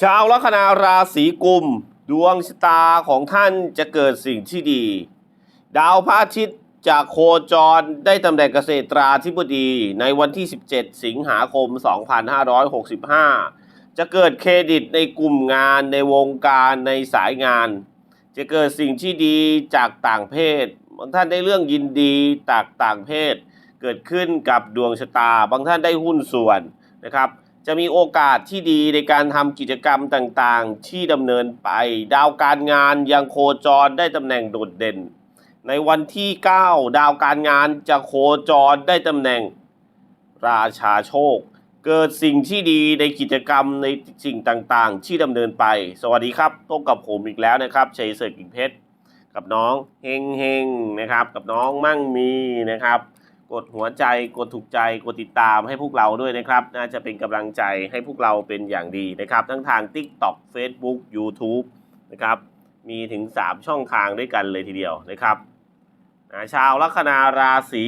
ชาวลัคนาราศีกุม ดวงชะตาของท่านจะเกิดสิ่งที่ดี ดาวพระอาทิตย์จากโคจรได้ตำแหน่งเกษตราธิบดีในวันที่ 17 สิงหาคม 2565 จะเกิดเครดิตในกลุ่มงานในวงการในสายงาน จะเกิดสิ่งที่ดีจากต่างเพศ บางท่านได้เรื่องยินดีจากต่างเพศ เกิดขึ้นกับดวงชะตา บางท่านได้หุ้นส่วนนะครับ จะมีโอกาสที่ดีในการทำกิจกรรมต่างๆ ที่ดำเนินไป ดาวการงานยังโคจรได้ตำแหน่งโดดเด่น ในวันที่ 9 ดาวการงานจะโคจรได้ตำแหน่ง ราชาโชค เกิดสิ่งที่ดีในกิจกรรมในสิ่งต่างๆ ที่ดำเนินไป สวัสดีครับพบกับผมอีกแล้วนะครับชัยเสกิ่งเพชร กับน้องเฮงเฮงนะครับ กับน้องมั่งมีนะครับ กดหัวใจกดถูกใจกดติดตามให้พวกเราด้วยนะครับน่าจะเป็นกำลังใจให้พวกเราเป็นอย่างดีนะครับ ทั้งทาง TikTok Facebook YouTube นะครับมีถึง 3 ช่องทางด้วยกันเลยทีเดียวนะครับาชาวลัคนาราศี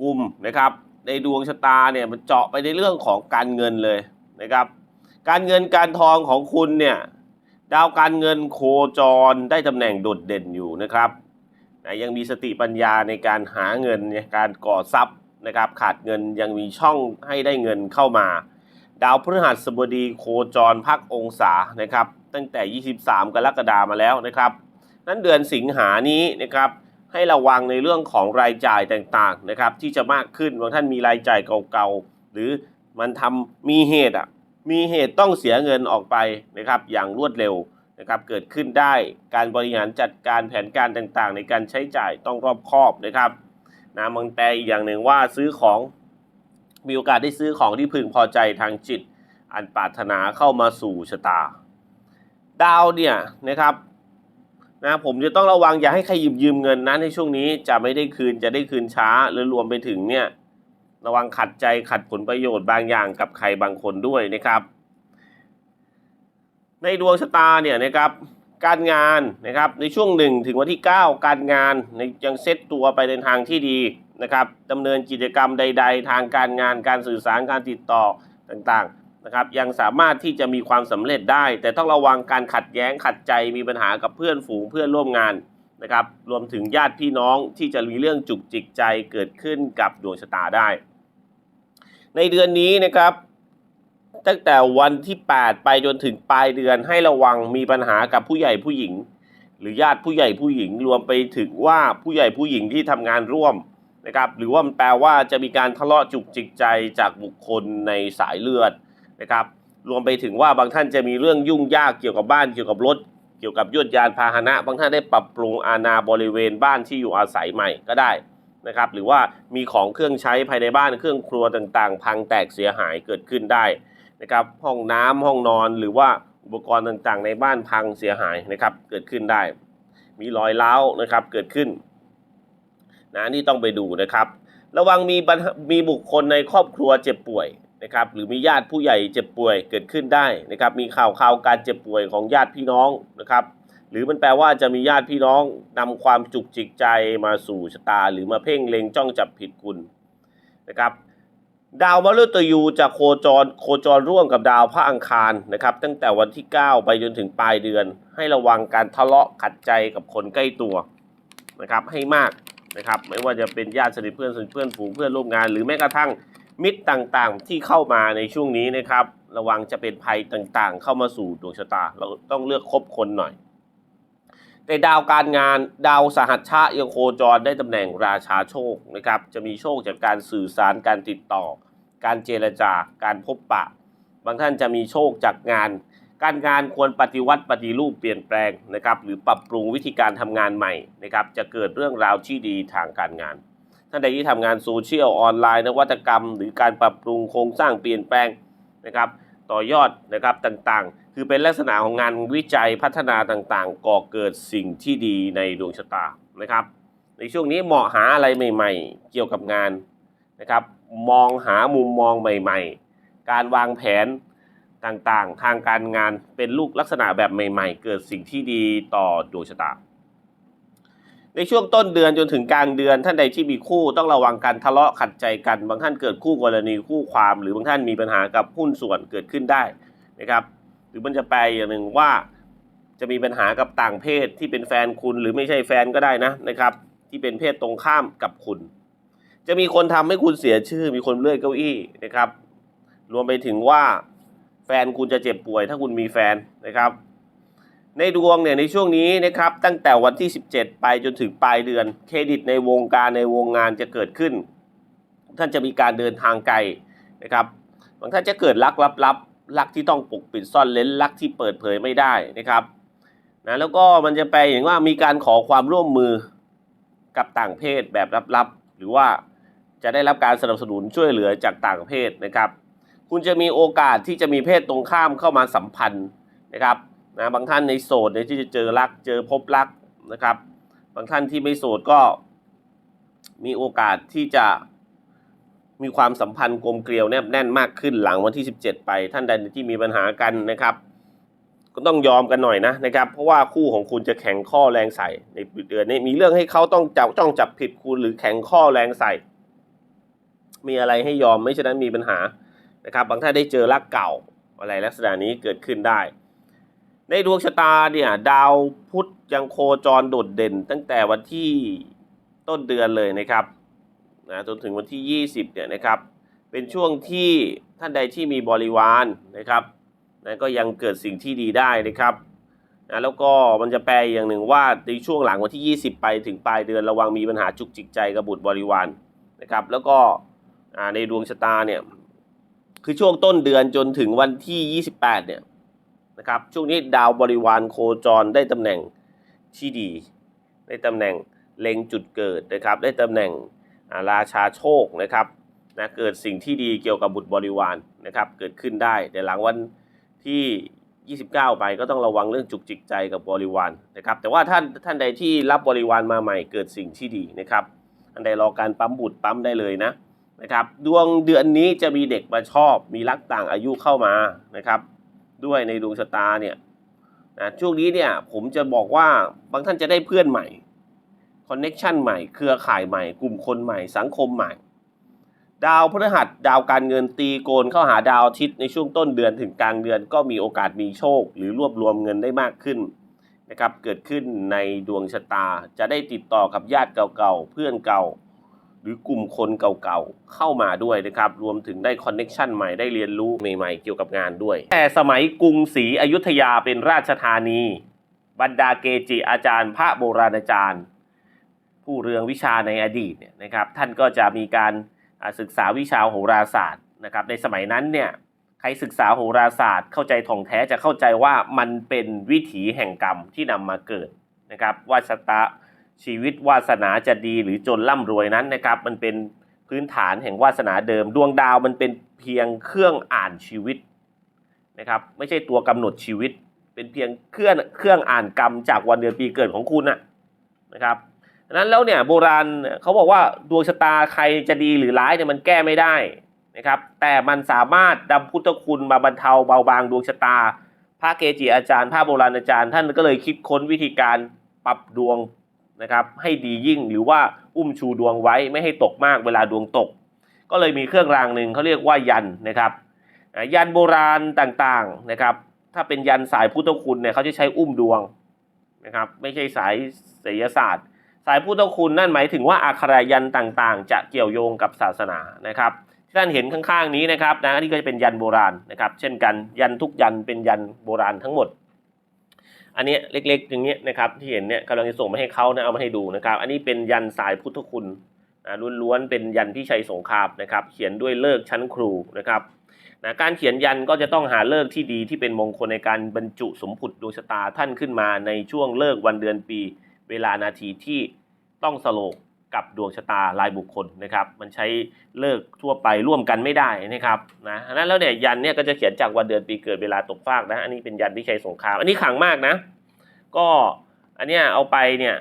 กุมนะครับ ในดวงชะตาเนี่ยมันเจาะไปในเรื่องของการเงินเลยนะครับ การเงินการทองของคุณเนี่ยดาวการเงินโคจรได้ตำแหน่งโดดเด่นอยู่นะครับ นะยังมีสติปัญญาในการหาเงินในการก่อทรัพย์นะครับ ขาดเงินยังมีช่องให้ได้เงินเข้ามา ดาวพฤหัสบดีโคจรพักองศานะครับ ตั้งแต่ 23 กรกฎามาแล้วนะครับ นั้นเดือนสิงหานี้นะครับให้ระวังในเรื่องของรายจ่ายต่างๆนะครับที่จะมากขึ้นบางท่านมีรายจ่ายเก่าๆหรือมันทำมีเหตุอะมีเหตุต้องเสียเงินออกไปนะครับ อย่างรวดเร็ว นะครับเกิดขึ้นได้การบริหารจัดการแผนการต่างๆ ในการใช้จ่ายต้องรอบคอบนะครับนะมองแต่อีกอย่างหนึ่งว่าซื้อของมีโอกาสได้ซื้อของที่พึงพอใจทางจิต อันปรารถนาเข้ามาสู่ชะตา ดาวเนี่ยนะครับนะผมจะต้องระวังอย่าให้ใครยืมยืมเงินนะในช่วงนี้จะไม่ได้คืนจะได้คืนช้าหรือรวมไปถึงเนี่ยระวังขัดใจขัดผลประโยชน์บางอย่างกับใครบางคนด้วยนะครับ ในดวงชะตาเนี่ยนะครับการงานนะครับในช่วงหนึ่งถึงวันที่ 9 การงานยังเซตตัวไปในทางที่ดีนะครับดำเนินกิจกรรมใด ๆ ทางการงานการสื่อสารการติดต่อต่างๆนะครับยังสามารถที่จะมีความสำเร็จได้ แต่ต้องระวังการขัดแย้งขัดใจมีปัญหากับเพื่อนฝูงเพื่อนร่วมงานนะครับรวมถึงญาติพี่น้องที่จะมีเรื่องจุกจิกใจเกิดขึ้นกับดวงชะตาได้ ในเดือนนี้นะครับ ตั้งแต่วันที่ 8 ไปจนถึงปลายเดือนให้ระวังมีปัญหากับผู้ใหญ่ผู้หญิง หรือญาติผู้ใหญ่ผู้หญิงรวมไปถึงว่าผู้ใหญ่ผู้หญิงที่ทำงานร่วมนะครับหรือว่ามันแปลว่าจะมีการทะเลาะจุกจิกใจจากบุคคลในสายเลือดนะครับรวมไปถึงว่าบางท่านจะมีเรื่องยุ่งยากเกี่ยวกับบ้านเกี่ยวกับรถเกี่ยวกับยวดยานพาหนะ บางท่านได้ปรับปรุงอาณาบริเวณบ้านที่อยู่อาศัยใหม่ก็ได้นะครับหรือว่ามีของเครื่องใช้ภายในบ้านเครื่องครัวต่างๆ พังแตกเสียหายเกิดขึ้นได้ นะครับห้องน้ำห้องนอนหรือว่าอุปกรณ์ต่างๆ ในบ้านพังเสียหายนะครับเกิดขึ้นได้ มีรอยร้านะครับเกิดขึ้นนะนี่ต้องไปดูนะครับ ระวังมีปัญหามีบุคคลในครอบครัวเจ็บป่วยนะครับหรือมีญาติผู้ใหญ่เจ็บป่วยเกิดขึ้นได้นะครับมีข่าวข่าวการเจ็บป่วยของญาติพี่น้องนะครับหรือมันแปลว่าจะมีญาติพี่น้องนำความจุกจิกใจมาสู่ชะตา หรือมาเพ่งเล็งจ้องจับผิดคุณนะครับ ดาวมฤตยูจะโคจรโคจรร่วมกับดาวพระอังคารนะครับ ตั้งแต่วันที่ 9 ไปจนถึงปลายเดือน ให้ระวังการทะเลาะขัดใจกับคนใกล้ตัวนะครับให้มากนะครับ ไม่ว่าจะเป็นญาติสนิทเพื่อนสนิทเพื่อนฝูงเพื่อนร่วมงาน หรือแม้กระทั่งมิตรต่างๆ ที่เข้ามาในช่วงนี้นะครับ ระวังจะเป็นภัยต่างๆ เข้ามาสู่ดวงชะตา เราต้องเลือกคบคนหน่อย แต่ดาวการงานดาวสหัชชะยังโคจรได้ตำแหน่งราชาโชคนะครับ จะมีโชคจากการสื่อสารการติดต่อ การเจรจาการพบปะ บางท่านจะมีโชคจากงาน การงานควรปฏิวัติปฏิรูปเปลี่ยนแปลงนะครับ หรือปรับปรุงวิธีการทำงานใหม่นะครับ จะเกิดเรื่องราวที่ดีทางการงาน ท่านใดที่ทำงานโซเชียลออนไลน์นวัตกรรม หรือการปรับปรุงโครงสร้างเปลี่ยนแปลงนะครับ ต่อยอดนะครับต่างๆ คือเป็นลักษณะของงานวิจัยพัฒนาต่างๆ ก่อเกิดสิ่งที่ดีในดวงชะตานะครับ ในช่วงนี้เหมาะหาอะไรใหม่ ๆ เกี่ยวกับงานนะครับ มองหามุมมองใหม่ ๆ การวางแผนต่างๆ ทางการงานเป็นลูกลักษณะแบบใหม่ ๆ เกิดสิ่งที่ดีต่อดวงชะตา ในช่วงต้นเดือนจนถึงกลางเดือนท่านใดที่มีคู่ต้องระวังการทะเลาะขัดใจกัน บางท่านเกิดคู่กรณีคู่ความ หรือบางท่านมีปัญหากับหุ้นส่วนเกิดขึ้นได้นะครับ หรือมันจะแปลอย่างหนึ่งว่าจะมีปัญหากับต่างเพศที่เป็นแฟนคุณหรือไม่ใช่แฟนก็ได้นะนะครับ ที่เป็นเพศตรงข้ามกับคุณ จะมีคนทำให้คุณเสียชื่อ มีคนเลื่อยเก้าอี้นะครับ รวมไปถึงว่าแฟนคุณจะเจ็บป่วย ถ้าคุณมีแฟนนะครับ ในดวงเนี่ยในช่วงนี้นะครับ ตั้งแต่วันที่ 17 ไปจนถึงปลายเดือน เครดิตในวงการในวงงานจะเกิดขึ้น ท่านจะมีการเดินทางไกลนะครับบางท่านจะเกิดรักลับ ๆรักที่ต้องปกปิดซ่อนเล้นรักที่เปิดเผยไม่ได้นะครับนะแล้วก็มันจะแปลอย่างว่ามีการขอความร่วมมือกับต่างเพศแบบลับๆ หรือว่าจะได้รับการสนับสนุนช่วยเหลือจากต่างเพศนะครับ คุณจะมีโอกาสที่จะมีเพศตรงข้ามเข้ามาสัมพันธ์นะครับนะบางท่านในโสดเนี่ยที่จะเจอรักเจอพบรักนะครับ บางท่านที่ไม่โสดก็มีโอกาสที่จะ มีความสัมพันธ์กลมเกลียวแนบแน่นมากขึ้นหลังวันที่ 17 ไป ท่านใดที่มีปัญหากันนะครับก็ต้องยอมกันหน่อยนะนะครับ เพราะว่าคู่ของคุณจะแข็งข้อแรงใส่ในเดือนนี้มีเรื่องให้เขาต้องจับจ้องจับผิดคุณหรือแข็งข้อแรงใส่ มีอะไรให้ยอมไม่ฉะนั้นมีปัญหานะครับ บางท่านได้เจอรักเก่าอะไรลักษณะนี้เกิดขึ้นได้ ในดวงชะตาเนี่ยดาวพุธยังโคจรโดดเด่น ตั้งแต่วันที่ต้นเดือนเลยนะครับ นะจนถึงวันที่ 20เนี่ยนะครับเป็นช่วงที่ท่านใดที่มีบริวารนะครับนะก็ยังเกิดสิ่งที่ดีได้นะครับนะแล้วก็มันจะแปลอย่างหนึ่งว่าในช่วงหลังวันที่ 20 ไปถึงปลายเดือนระวังมีปัญหาจุกจิกใจกับบุตรบริวารนะครับ แล้วก็ในดวงชะตาเนี่ยคือช่วงต้นเดือนจนถึงวันที่ 28 เนี่ยนะครับช่วงนี้ดาวบริวารโคจรได้ตำแหน่งที่ดี ได้ตำแหน่งเล็งจุดเกิดนะครับ ได้ตำแหน่ง ราชาโชคนะครับนะเกิดสิ่งที่ดีเกี่ยวกับบุตรบริวารนะครับเกิดขึ้นได้แต่หลังวันที่ 29 ไปก็ต้องระวังเรื่องจุกจิกใจกับบริวารนะครับแต่ว่าท่านท่านใดที่รับบริวารมาใหม่เกิดสิ่งที่ดีนะครับท่านใดรอการปั๊มบุตรปั๊มได้เลยนะนะครับดวงเดือนนี้จะมีเด็กมาชอบ มีรักต่างอายุเข้ามานะครับด้วยในดวงชะตาเนี่ยนะช่วงนี้เนี่ยผมจะบอกว่าบางท่านจะได้เพื่อนใหม่ คอนเน็ชันใหม่ เครือข่ายใหม่ กลุ่มคนใหม่ สังคมใหม่ ดาวพฤหัสดาวการเงินตีโกนเข้าหาดาวอาทิตย์ในช่วงต้นเดือนถึงกลางเดือนก็มีโอกาสมีโชค หรือรวบรวมเงินได้มากขึ้นนะครับ เกิดขึ้นในดวงชะตา จะได้ติดต่อกับญาติเก่าๆ เพื่อนเก่า หรือกลุ่มคนเก่าๆ เข้ามาด้วยนะครับ รวมถึงได้คอนเน็ชันใหม่ ได้เรียนรู้ใหม่ๆ เกี่ยวกับงานด้วย แต่สมัยกรุงศรีอยุธยาเป็นราชธานี บรรดาเกจิอาจารย์ พระโบราณอาจารย์ ผู้เรืองวิชาในอดีตเนี่ยนะครับท่านก็จะมีการศึกษาวิชาโหราศาสตร์นะครับในสมัยนั้นเนี่ยใครศึกษาโหราศาสตร์ เข้าใจท่องแท้จะเข้าใจว่ามันเป็นวิถีแห่งกรรมที่นำมาเกิดนะครับว่าชะตาชีวิตวาสนาจะดีหรือจนร่ำรวยนั้นนะครับมันเป็นพื้นฐานแห่งวาสนาเดิม ดวงดาวมันเป็นเพียงเครื่องอ่านชีวิตนะครับไม่ใช่ตัวกำหนดชีวิต เป็นเพียงเครื่องเครื่องอ่านกรรมจากวันเดือนปีเกิดของคุณนะนะครับ นั้นแล้วเนี่ยโบราณเขาบอกว่าดวงชะตาใครจะดีหรือร้ายเนี่ยมันแก้ไม่ได้นะครับ แต่มันสามารถดำพุทธคุณมาบรรเทาเบาบางดวงชะตา พระเกจิอาจารย์พระโบราณอาจารย์ ท่านก็เลยคิดค้นวิธีการปรับดวงนะครับให้ดียิ่งหรือว่าอุ้มชูดวงไว้ไม่ให้ตกมากเวลาดวงตก ก็เลยมีเครื่องรางหนึ่งเขาเรียกว่ายันนะครับยันโบราณต่างๆนะครับ ถ้าเป็นยันสายพุทธคุณเนี่ยเขาจะใช้อุ้มดวงนะครับ ไม่ใช่สายศิลศาสตร์ สายพุทธคุณนั่นหมายถึงว่าอักขระยันต่างๆ จะเกี่ยวโยงกับศาสนานะครับที่ท่านเห็นข้างๆนี้นะครับนะนี่ก็จะเป็นยันโบราณนะครับ เช่นกันยันทุกยันเป็นยันโบราณทั้งหมด อันนี้เล็กๆอย่างเงี้ยนะครับที่เห็นเนี่ยกำลังจะส่งมาให้เขานะเอามาให้ดูนะครับ อันนี้เป็นยันสายพุทธคุณนะล้วนๆเป็นยันที่ชัยสงครามนะครับ เขียนด้วยเลิกชั้นครูนะครับนะการเขียนยันก็จะต้องหาเลิกที่ดีที่เป็นมงคลในการบรรจุสมผุดดวงชะตาท่านขึ้นมาในช่วงเลิกวันเดือนปี เวลานาทีที่ต้องสโลกกับดวงชะตารายบุคคลนะครับ มันใช้เลิกทั่วไปร่วมกันไม่ได้นะครับนะนั้นแล้วเนี่ยยันเนี่ยก็จะเขียนจากวันเดือนปีเกิดเวลาตกฟากนะ อันนี้เป็นยันที่ชัยสงคราม อันนี้ขังมากนะ ก็อันเนี้ยเอาไปเนี่ย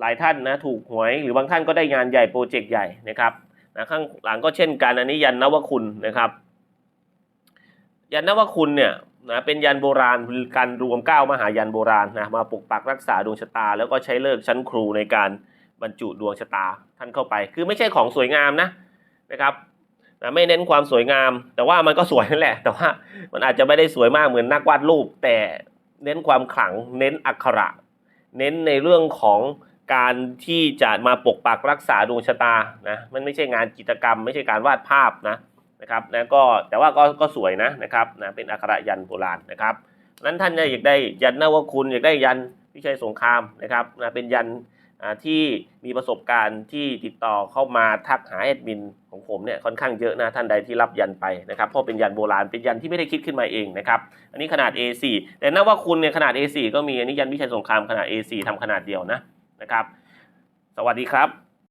หลายท่านนะถูกหวยหรือบางท่านก็ได้งานใหญ่โปรเจกต์ใหญ่นะครับนะข้างหลังก็เช่นกันอันนี้ยันนวคุณนะครับ ยันนวคุณเนี่ย นะเป็นยันโบราณการรวมเก้ามหายันโบราณนะมาปกปักรักษาดวงชะตา แล้วก็ใช้เลิกชั้นครูในการบรรจุดวงชะตาท่านเข้าไป คือไม่ใช่ของสวยงามนะนะครับนะไม่เน้นความสวยงาม แต่ว่ามันก็สวยนั่นแหละ แต่ว่ามันอาจจะไม่ได้สวยมากเหมือนนักวาดรูป แต่เน้นความขลัง เน้นอักขระ เน้นในเรื่องของการที่จะมาปกปักรักษาดวงชะตานะมันไม่ใช่งานจิตรกรรม ไม่ใช่การวาดภาพนะ นะครับนะก็แต่ว่าก็ก็สวยนะนะครับนะเป็นอักขระยันโบราณนะครับนั้นท่านเนี่ยอยากได้ยันนวคุณอยากได้ยันพิชัยสงครามนะครับนะเป็นยันที่มีประสบการณ์ที่ติดต่อเข้ามาทักหาแอดมินของผมเนี่ยค่อนข้างเยอะนะท่านใดที่รับยันไปนะครับเพราะเป็นยันโบราณเป็นยันที่ไม่ได้คิดขึ้นมาเองนะครับอันนี้ขนาด A4 แต่นับว่าคุณเนี่ยขนาด A4 ก็มีอันนี้ยันวิชัยสงครามขนาด A4 ทำขนาดเดียวนะนะครับ สวัสดีครับ